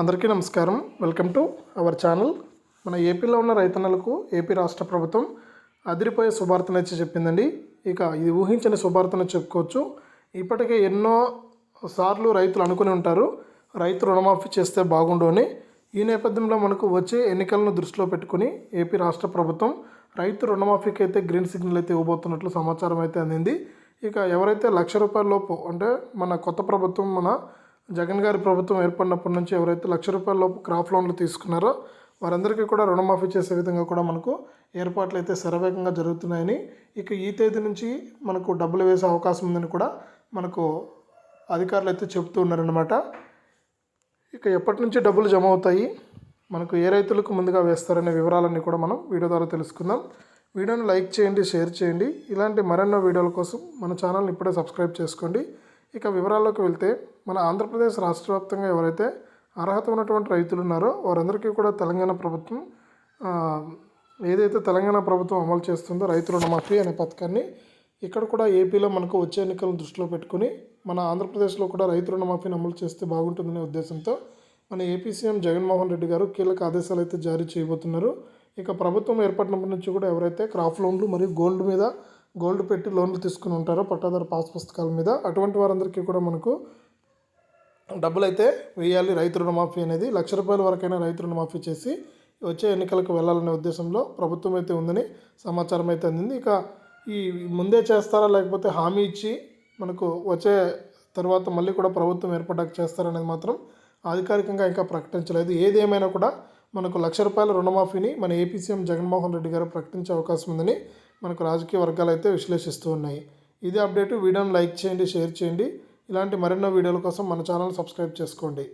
అందరికీ నమస్కారం. Welcome to our channel. మన ఏపీలో ఉన్న రైతన్నలకు ఏపీ రాష్ట్ర ప్రభుత్వం అదిరిపోయే శుభార్తను వచ్చి చెప్పిందండి. ఇక ఇది ఊహించని శుభార్తను చెప్పుకోవచ్చు. ఇప్పటికే ఎన్నో సార్లు రైతులు అనుకుని ఉంటారు రైతు రుణమాఫీ చేస్తే బాగుండు అని. ఈ నేపథ్యంలో మనకు వచ్చే ఎన్నికలను దృష్టిలో పెట్టుకుని ఏపీ రాష్ట్ర ప్రభుత్వం రైతు రుణమాఫీకి అయితే గ్రీన్ సిగ్నల్ అయితే ఇవ్వబోతున్నట్లు సమాచారం అయితే అందింది. ఇక ఎవరైతే లక్ష రూపాయల లోపు అంటే మన కొత్త ప్రభుత్వం మన జగన్ గారి ప్రభుత్వం ఏర్పడినప్పటి నుంచి ఎవరైతే లక్ష రూపాయల లోపు క్రాప్ లోన్లు తీసుకున్నారో వారందరికీ కూడా రుణమాఫీ చేసే విధంగా కూడా మనకు ఏర్పాట్లు అయితే శరవేగంగా జరుగుతున్నాయని ఇక ఈ తేదీ నుంచి మనకు డబ్బులు వేసే అవకాశం ఉందని కూడా మనకు అధికారులు అయితే చెబుతూ ఉన్నారనమాట ఇక ఎప్పటి నుంచి డబ్బులు జమ అవుతాయి మనకు ఏ రైతులకు ముందుగా వేస్తారనే వివరాలన్నీ కూడా మనం వీడియో ద్వారా తెలుసుకుందాం. వీడియోని లైక్ చేయండి షేర్ చేయండి. ఇలాంటి మరెన్నో వీడియోల కోసం మన ఛానల్ని ఇప్పుడే సబ్స్క్రైబ్ చేసుకోండి. ఇక వివరాల్లోకి వెళ్తే మన ఆంధ్రప్రదేశ్ రాష్ట్ర వ్యాప్తంగా ఎవరైతే అర్హత ఉన్నటువంటి రైతులు ఉన్నారో వారందరికీ కూడా తెలంగాణ ప్రభుత్వం ఏదైతే తెలంగాణ ప్రభుత్వం అమలు చేస్తుందో రైతు రుణమాఫీ అనే పథకాన్ని ఇక్కడ కూడా ఏపీలో మనకు వచ్చే ఎన్నికలను దృష్టిలో పెట్టుకుని మన ఆంధ్రప్రదేశ్లో కూడా రైతు రుణమాఫీని అమలు చేస్తే బాగుంటుందనే ఉద్దేశంతో మన ఏపీ సీఎం జగన్మోహన్ రెడ్డి గారు కీలక ఆదేశాలు అయితే జారీ చేయబోతున్నారు. ఇక ప్రభుత్వం ఏర్పడినప్పటి నుంచి కూడా ఎవరైతే క్రాప్ లోన్లు మరియు గోల్డ్ మీద గోల్డ్ పెట్టి లోన్లు తీసుకుని ఉంటారో? పట్టాదారు పాస్ పుస్తకాల మీద. అటువంటి వారందరికీ కూడా మనకు డబ్బులు అయితే వేయాలి. రైతు రుణమాఫీ అనేది లక్ష రూపాయల వరకైనా రైతు రుణమాఫీ చేసి వచ్చే ఎన్నికలకు వెళ్ళాలనే ఉద్దేశంలో ప్రభుత్వం అయితే ఉందని సమాచారం అయితే అందింది. ఇక ఈ ముందే చేస్తారా? లేకపోతే హామీ ఇచ్చి మనకు వచ్చే తర్వాత మళ్ళీ కూడా ప్రభుత్వం ఏర్పడ్డాక చేస్తారనేది మాత్రం అధికారికంగా ఇంకా ప్రకటించలేదు. ఏదేమైనా కూడా మనకు లక్ష రూపాయల రుణమాఫీని మన ఏపీ సీఎం జగన్మోహన్ రెడ్డి గారు ప్రకటించే అవకాశం ఉందని మనకు రాజకీయ వర్గాలు అయితే విశ్లేషిస్తూ ఉన్నాయి. ఇదే అప్డేట్ వీడియోని లైక్ చేయండి షేర్ చేయండి. ఇలాంటి మరెన్నో వీడియోల కోసం మన ఛానల్ సబ్స్క్రైబ్ చేసుకోండి.